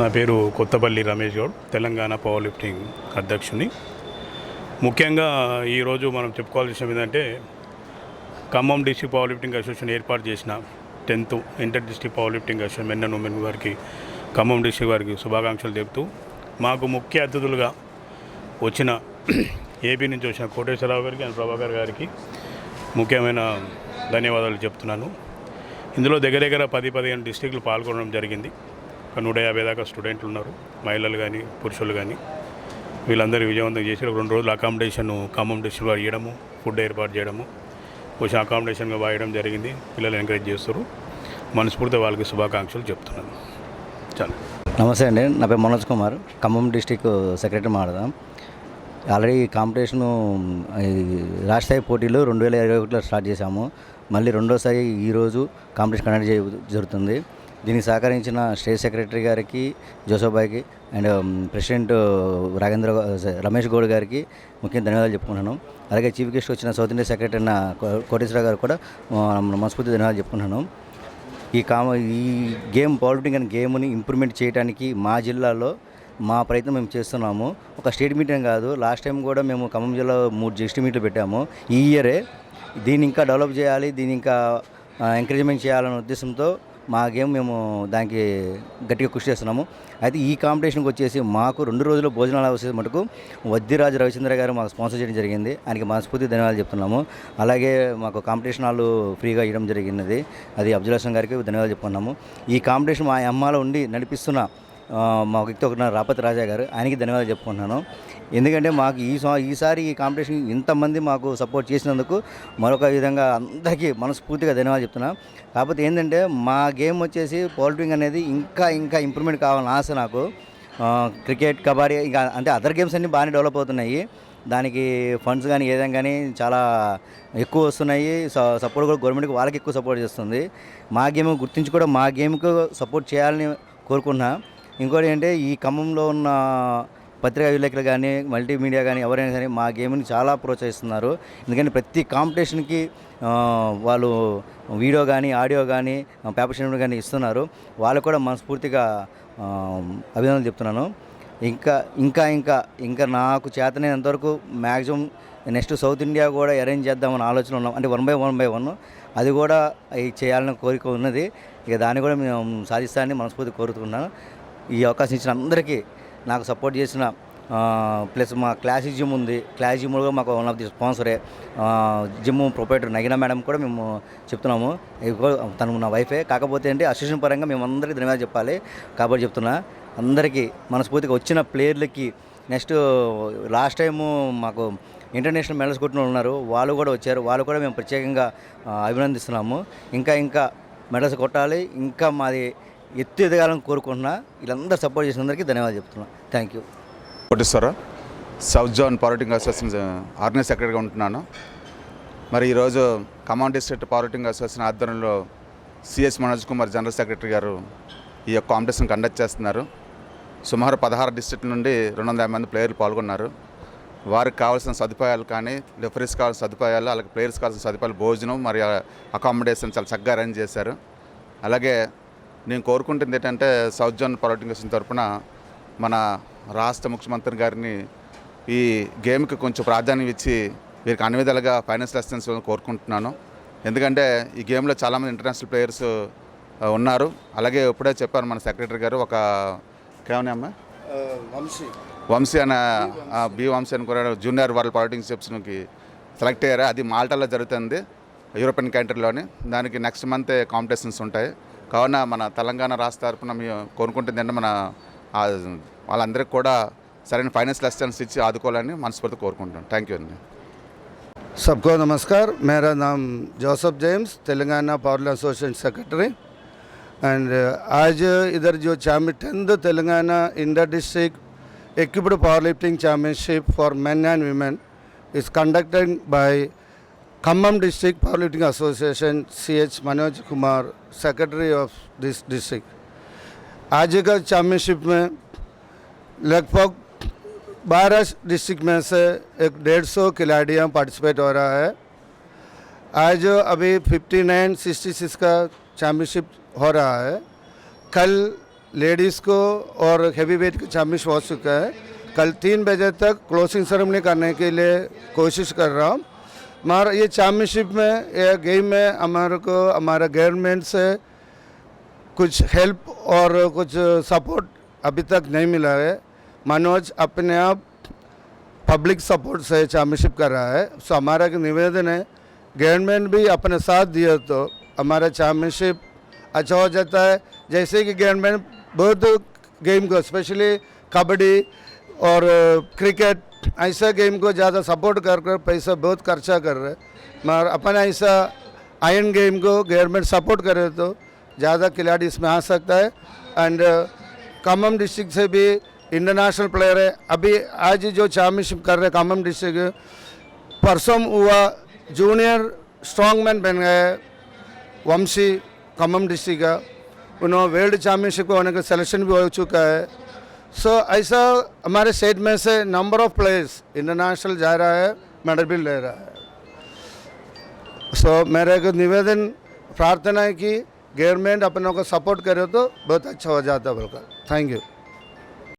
నా పేరు Kothapalli Ramesh Goud Telangana power lifting అధ్యక్షుని. ముఖ్యంగా ఈరోజు మనం చెప్పుకోవాల్సిన విషయం ఏంటంటే Khammam district power lifting association ఏర్పాటు చేసిన tenth inter district power lifting association men and women వారికి ఖమ్మం డిస్ట్రిక్ట్ వారికి శుభాకాంక్షలు చెబుతూ మాకు ముఖ్య అతిథులుగా వచ్చిన ఏపీ నుంచి వచ్చిన కోటేశ్వరరావు గారికి అండ్ ప్రభాకర్ గారికి ముఖ్యమైన ధన్యవాదాలు చెప్తున్నాను. ఇందులో దగ్గర దగ్గర పది పదిహేను డిస్టిక్లు పాల్గొనడం జరిగింది. ఒక నూట యాభై దాకా స్టూడెంట్లు ఉన్నారు. మహిళలు కానీ పురుషులు కానీ వీళ్ళందరూ విజయవంతం చేసి రెండు రోజులు అకామిడేషన్ ఖమ్మం డిస్ట్రిక్ట్లో ఇవ్వడము ఫుడ్ ఏర్పాటు చేయడము. కొంచెం అకామిడేషన్గా వాయడం జరిగింది. పిల్లలు ఎంకరేజ్ చేస్తారు మనస్ఫూర్తి వాళ్ళకి శుభాకాంక్షలు చెప్తున్నాను. చాలా. నమస్తే అండి. నా పేరు మనోజ్ కుమార్. ఖమ్మం డిస్టిక్ సెక్రటరీ మాట్లాడదాం. ఆల్రెడీ ఈ కాంపిటీషను రాష్ట్ర స్థాయి పోటీలు రెండు వేల ఇరవై ఒకటిలో స్టార్ట్ చేశాము. మళ్ళీ రెండోసారి ఈరోజు కాంపిటీషన్ కండక్ట్ చేయ జరుగుతుంది. దీనికి సహకరించిన స్టేట్ సెక్రటరీ గారికి జోసఫ్బాయికి అండ్ ప్రెసిడెంట్ రాగేంద్ర రమేష్ గౌడ్ గారికి ముఖ్యంగా ధన్యవాదాలు చెప్పుకుంటున్నాను. అలాగే చీఫ్ గెస్ట్ వచ్చిన సౌత్ ఇండియా సెక్రటరీ అయిన కోటేశ్వర గారు కూడా మనస్ఫూర్తి ధన్యవాదాలు చెప్పుకుంటున్నాను. ఈ కామ ఈ గేమ్ పవర్లిఫ్టింగ్ అనే గేమ్ని ఇంప్రూవ్మెంట్ చేయడానికి మా జిల్లాలో మా ప్రయత్నం మేము చేస్తున్నాము. ఒక స్టేట్ మీటింగ్ కాదు లాస్ట్ టైం కూడా మేము ఖమ్మం జిల్లా మూడు జస్ట్ మీట్లు పెట్టాము. ఈ ఇయరే దీన్ని ఇంకా డెవలప్ చేయాలి దీన్ని ఇంకా ఎంకరేజ్మెంట్ చేయాలనే ఉద్దేశంతో మా గేమ్ మేము దానికి గట్టిగా కృషి చేస్తున్నాము. అయితే ఈ కాంపిటీషన్కి వచ్చేసి మాకు రెండు రోజులు భోజనాలు వచ్చేసి మటుకు వద్దిరాజు రవిచంద్ర గారు మాకు స్పాన్సర్ చేయడం జరిగింది. ఆయనకి మనస్ఫూర్తి ధన్యవాదాలు చెప్తున్నాము. అలాగే మాకు కాంపిటీషన్ హాల్ ఫ్రీగా ఇవ్వడం జరిగినది. అది అబ్జర్వేషన్ గారికి ధన్యవాదాలు చెప్పుకున్నాము. ఈ కాంపిటీషన్ మా అమ్మాలో ఉండి నడిపిస్తున్న మా వ్యక్తి ఒక రాపతి రాజా గారు. ఆయనకి ధన్యవాదాలు చెప్పుకుంటున్నాను. ఎందుకంటే మాకు ఈ ఈసారి ఈ కాంపిటీషన్ ఇంతమంది మాకు సపోర్ట్ చేసినందుకు మరొక విధంగా అందరికీ మనస్ఫూర్తిగా ధన్యవాదాలు చెప్తున్నా. కాకపోతే ఏంటంటే మా గేమ్ వచ్చేసి పోల్ట్రింగ్ అనేది ఇంకా ఇంకా ఇంప్రూవ్మెంట్ కావాలని ఆశ నాకు. క్రికెట్ కబడ్డీ ఇంకా అంటే అదర్ గేమ్స్ అన్నీ బాగానే డెవలప్ అవుతున్నాయి. దానికి ఫండ్స్ కానీ ఏదైనా కానీ చాలా ఎక్కువ వస్తున్నాయి. స- సపోర్ట్ కూడా గవర్నమెంట్కి వాళ్ళకి ఎక్కువ సపోర్ట్ చేస్తుంది. మా గేమ్ గుర్తించి కూడా మా గేమ్కు సపోర్ట్ చేయాలని కోరుకున్నాను ఇంకోటి ఏంటంటే ఈ ఖమ్మంలో ఉన్న పత్రికా విలేకరులు కానీ మల్టీమీడియా కానీ ఎవరైనా కానీ మా గేమ్ని చాలా ప్రోత్సహిస్తున్నారు. ఎందుకంటే ప్రతి కాంపిటీషన్కి వాళ్ళు వీడియో కానీ ఆడియో కానీ పేపర్ షీట్ కానీ ఇస్తున్నారు. వాళ్ళు కూడా మనస్ఫూర్తిగా అభినందనలు చెప్తున్నాను. ఇంకా ఇంకా ఇంకా ఇంకా నాకు చేతనైనంతవరకు మ్యాక్సిమం నెక్స్ట్ సౌత్ ఇండియా కూడా అరేంజ్ చేద్దామని ఆలోచన ఉన్నాం. అంటే one by one by one. అది కూడా ఇది చేయాలని కోరిక ఉన్నది. ఇక దాన్ని కూడా మేము సాధిస్తానని మనస్ఫూర్తి కోరుతున్నాను ఈ అవకాశం ఇచ్చిన అందరికీ నాకు సపోర్ట్ చేసిన ప్లస్ మా క్లాసిక్ జిమ్ ఉంది. క్లాసిక్ జిమ్ కూడా మాకు వన్ ఆఫ్ ది స్పాన్సరే జిమ్ ప్రొపరేటర్ నగిన మేడం కూడా మేము చెప్తున్నాము. తను నా వైఫే కాకపోతే అంటే అసోసియేషన్ పరంగా మేము అందరికీ ధన్యవాదాలు చెప్పాలి. కాబట్టి చెప్తున్నా అందరికీ మనస్ఫూర్తిగా వచ్చిన ప్లేయర్లకి నెక్స్ట్ లాస్ట్ టైము మాకు ఇంటర్నేషనల్ మెడల్స్ కొట్టిన ఉన్నారు. వాళ్ళు కూడా వచ్చారు. వాళ్ళు కూడా మేము ప్రత్యేకంగా అభినందిస్తున్నాము. ఇంకా ఇంకా మెడల్స్ కొట్టాలి. ఇంకా మాది ఎత్తు ఎదగాలని కోరుకుంటున్నా. వీళ్ళందరూ సపోర్ట్ చేసినందరికీ ధన్యవాదాలు చెప్తున్నా. Thank you Koteswara south zone powerlifting association organise సెక్రటరీగా ఉంటున్నాను. మరి ఈరోజు కమాండ్ డిస్ట్రిక్ట్ పవర్టింగ్ అసోసియేషన్ ఆధ్వర్యంలో C S Manoj Kumar general secretary గారు ఈ యొక్క కాంపిటీషన్ కండక్ట్ చేస్తున్నారు. సుమారు పదహారు డిస్ట్రిక్ట్ నుండి రెండు వందల మంది ప్లేయర్లు పాల్గొన్నారు. వారికి కావాల్సిన సదుపాయాలు కానీ రిఫరీస్ కావాల్సిన సదుపాయాలు అలాగే ప్లేయర్స్ కావాల్సిన సదుపాయాలు భోజనం మరియు అకామిడేషన్ చాలా చక్కగా అరేంజ్ చేశారు. అలాగే నేను కోరుకుంటుంది ఏంటంటే సౌత్ జోన్ అసోసియేషన్ తరఫున మన రాష్ట్ర ముఖ్యమంత్రి గారిని ఈ గేమ్కి కొంచెం ప్రాధాన్యం ఇచ్చి వీరికి అన్ని విధాలుగా ఫైనాన్షియల్ అసిస్టెన్స్ కోరుకుంటున్నాను. ఎందుకంటే ఈ గేమ్లో చాలామంది ఇంటర్నేషనల్ ప్లేయర్స్ ఉన్నారు. అలాగే ఇప్పుడే చెప్పారు మన సెక్రటరీ గారు ఒక కేవనమ్మా వంశీ. అనే ఆ, బి వంశీ అని కూడా జూనియర్ వరల్డ్ ఛాంపియన్షిప్స్కి సెలెక్ట్ అయ్యారు. అది మాల్టాలో జరుగుతుంది యూరోపియన్ కంట్రీలోని. దానికి నెక్స్ట్ మంత్ కాంపిటీషన్స్ ఉంటాయి. కావున మన తెలంగాణ రాష్ట్ర తరఫున మేము కోరుకుంటుంది అంటే మన ఆ, వాళ్ళందరికీ కూడా సరైన ఫైనాన్షియల్ అసిస్టెన్స్ ఇచ్చి ఆదుకోవాలని మనస్ఫూర్తి కోరుకుంటున్నాను థ్యాంక్ యూ అండి सबको नमस्कार मेरा नाम Joseph James Telangana power association secretary and आज इधर जो champion tenth Telangana inter district equipped powerlifting championship for men and women is conducted by Khammam District Powerlifting Association CH Manoj Kumar secretary of this district. आज का championship में लगभग बारह district में से एक डेढ़ सौ खिलाड़ियाँ पार्टिसिपेट हो रहा है। आज अभी 59 66 का चैम्पियनशिप हो रहा है। कल लेडीज़ को और हैवी वेट का चैम्पियनशिप हो चुका है। कल तीन बजे तक क्लोजिंग सेरेमनी करने के लिए कोशिश कर रहा हूँ। मगर ये चैम्पियनशिप में, ये गेम में हमारे को, हमारा गवर्नमेंट से कुछ हेल्प और कुछ सपोर्ट अभी तक नहीं मिला है। मनोज अपने आप पब्लिक सपोर्ट से चैम्पियनशिप कर रहा है। सो हमारा निवेदन है गवर्नमेंट भी अपने साथ दिया तो हमारा चैम्पियनशिप अच्छा हो जाता है। जैसे कि गवर्नमेंट बहुत गेम को स्पेशली कबड्डी और क्रिकेट ऐसा गेम को ज़्यादा सपोर्ट कर कर पैसा बहुत खर्चा कर रहे मगर अपन ऐसा आयन गेम को गवर्नमेंट सपोर्ट करे तो ज़्यादा खिलाड़ी इसमें आ सकता है। एंड खम्मम डिस्ट्रिक्ट से भी इंटरनेशनल प्लेयर है। अभी आज जो चैम्पियनशिप कर रहे खम्मम डिस्ट्रिक्ट परसों हुआ जूनियर स्ट्रॉन्गमैन बन गए वंशी खम्मम डिस्ट्रिक्ट का। उन्होंने वर्ल्ड चैम्पियनशिप होने का सिलेक्शन भी हो चुका है। सो ऐसा हमारे स्टेट में से नंबर ऑफ़ प्लेयर्स इंटरनेशनल जा रहा है मेडल भी ले रहा है। सो so, मेरा एक निवेदन प्रार्थना है कि गवर्नमेंट अपनों को सपोर्ट करे तो बहुत अच्छा हो जाता है बोलकर। Thank you